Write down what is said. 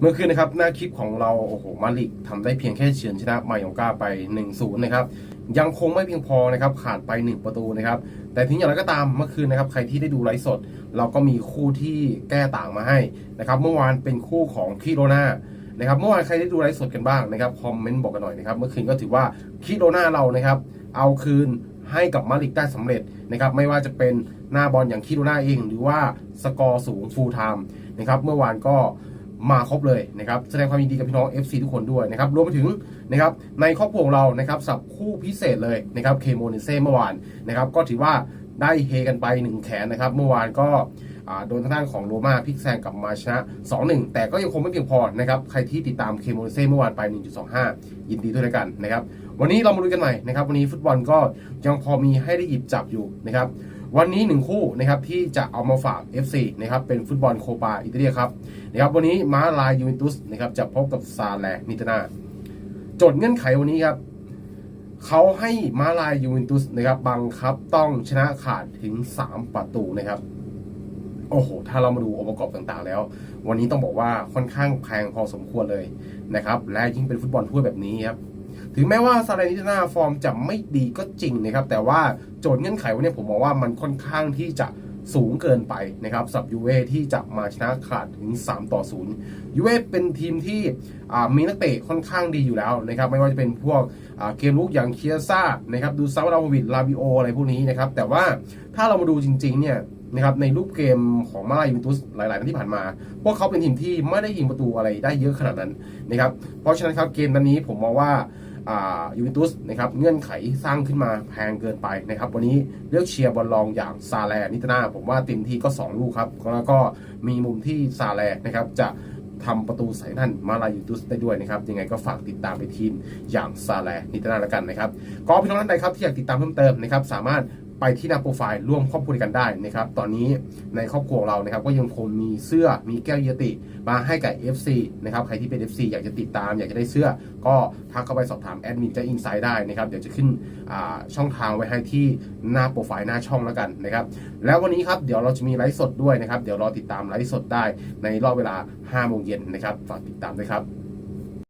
เมื่อคืนนะครับหน้าคลิปของเราโอ้โหมาลิกทำได้เพียงแค่เฉือนชนะมายองกาไป 1-0 นะครับยังคงไม่เพียงพอนะครับขาดไป 1 ประตูนะครับแต่ถึงอย่างไรก็ตามเมื่อคืนนะครับใครที่ได้ดูไลฟ์สด เราก็มีคู่ที่แก้ต่างมาให้นะครับเมื่อวานเป็นคู่ของคิโรนานะครับเมื่อวานใครได้ดูไลฟ์สดกันบ้างนะครับคอมเมนต์บอกกันหน่อยนะครับเมื่อคืนก็ถือว่าคิโรนาเรานะครับเอาคืนให้กับมาลิกได้สำเร็จนะครับไม่ว่าจะเป็นหน้าบอลอย่างคิโรนาเอง หรือว่าสกอร์สูงฟูลไทม์นะครับเมื่อวานก็ มาครบเลยนะครับแสดงความยินดีกับพี่น้อง FC ทุกคนด้วยนะครับรวมไปถึงนะครับในครอบครัวของเรานะครับสับคู่พิเศษเลยนะครับเคโมเนเซ่เมื่อวานนะครับก็ถือว่าได้เฮกันไปหนึ่งแขนนะครับ เมื่อวานก็โดนทางด้านของโรมาพลิกแซงกลับมาชนะ 2-1 แต่ก็ยังคงไม่เพียงพอนะครับใครที่ติดตามเคโมเนเซ่เมื่อวานไป 1.25 ยินดีด้วยกันนะครับวันนี้เรามาดูกันใหม่นะครับวันนี้ฟุตบอลก็ยังพอมีให้ได้หยิบจับอยู่นะครับ วันนี้หนึ่งคู่นะครับที่จะเอามาฝาก FC นะครับเป็นฟุตบอลโคปาอิตาเลียครับนะครับวันนี้มาลายยูเวนตุสนะครับจะพบกับซาแลนิตนา โจทย์เงื่อนไขวันนี้ครับเขาให้มาลายยูเวนตุสนะครับบังคับต้องชนะขาดถึง 3 ประตูนะครับโอ้โห ถ้าเรามาดูองค์ประกอบต่างๆแล้ว วันนี้ต้องบอกว่าค่อนข้างแพงพอสมควรเลยนะครับ และยิ่งเป็นฟุตบอลถ้วยแบบนี้ครับ ถึงแม้ว่าซาเลนิตนาฟอร์มจะไม่ดีก็จริงนะครับ แต่ว่าโจทย์เงื่อนไขวันนี้ผมมองว่ามันค่อนข้างที่จะสูงเกินไปนะครับสับยูเว่ที่จะมาชนะขาดถึง 3 ต่อ 0ยูเว่เป็นทีมที่มีนักเตะค่อนข้างดีอยู่แล้วนะครับไม่ว่าจะเป็นพวกเกมลุกอย่างเคียซ่านะครับดูซาวราวิดลาบิโออะไรพวกนี้นะครับแต่ว่าถ้าเรามาดูจริงๆเนี่ยนะครับในรูปเกมของมาลายูเวนตุสหลายๆนัดที่ผ่านมา พวกเขาเป็นทีมที่ไม่ได้ยิงประตูอะไรได้เยอะขนาดนั้นนะครับเพราะฉะนั้นครับเกมนันนี้ผมมองว่า ยูเวนตุสนะครับเงื่อนไขสร้างขึ้นมาแพงเกินไปนะครับวันนี้เลือกเชียร์บอลลองอย่างซาแลนิตนา ผมว่าเต็มที่ก็ 2 ลูกครับแล้วก็มีมุมที่ซาแลนะครับจะทำประตูใส่นั่นมาลายูตุสได้ด้วยนะครับ ยังไงก็ฝากติดตามไปทีมอย่างซาแลนิตนาแล้วกันนะครับ ก็พี่น้องท่านใดครับที่อยากติดตามเพิ่มเติมนะครับ สามารถ ไปที่หน้าโปรไฟล์ร่วมครอบครัวกันได้นะครับ ตอนนี้ในครอบครัวเรานะครับ ก็ยังคงมีเสื้อมีแก้วเยติ มาให้กับ FC นะครับ ใครที่เป็น FC อยากจะติดตาม อยากจะได้เสื้อ ก็ทักเข้าไปสอบถามแอดมินจะอินไซด์ได้นะครับ เดี๋ยวจะขึ้นช่องทางไว้ให้ที่หน้าโปรไฟล์หน้าช่องแล้วกันนะครับ แล้ววันนี้ครับเดี๋ยวเราจะมีไลฟ์สดด้วยนะครับ เดี๋ยวรอติดตามไลฟ์สดได้ในรอบเวลา5โมงเย็นนะครับ ฝากติดตามด้วยครับ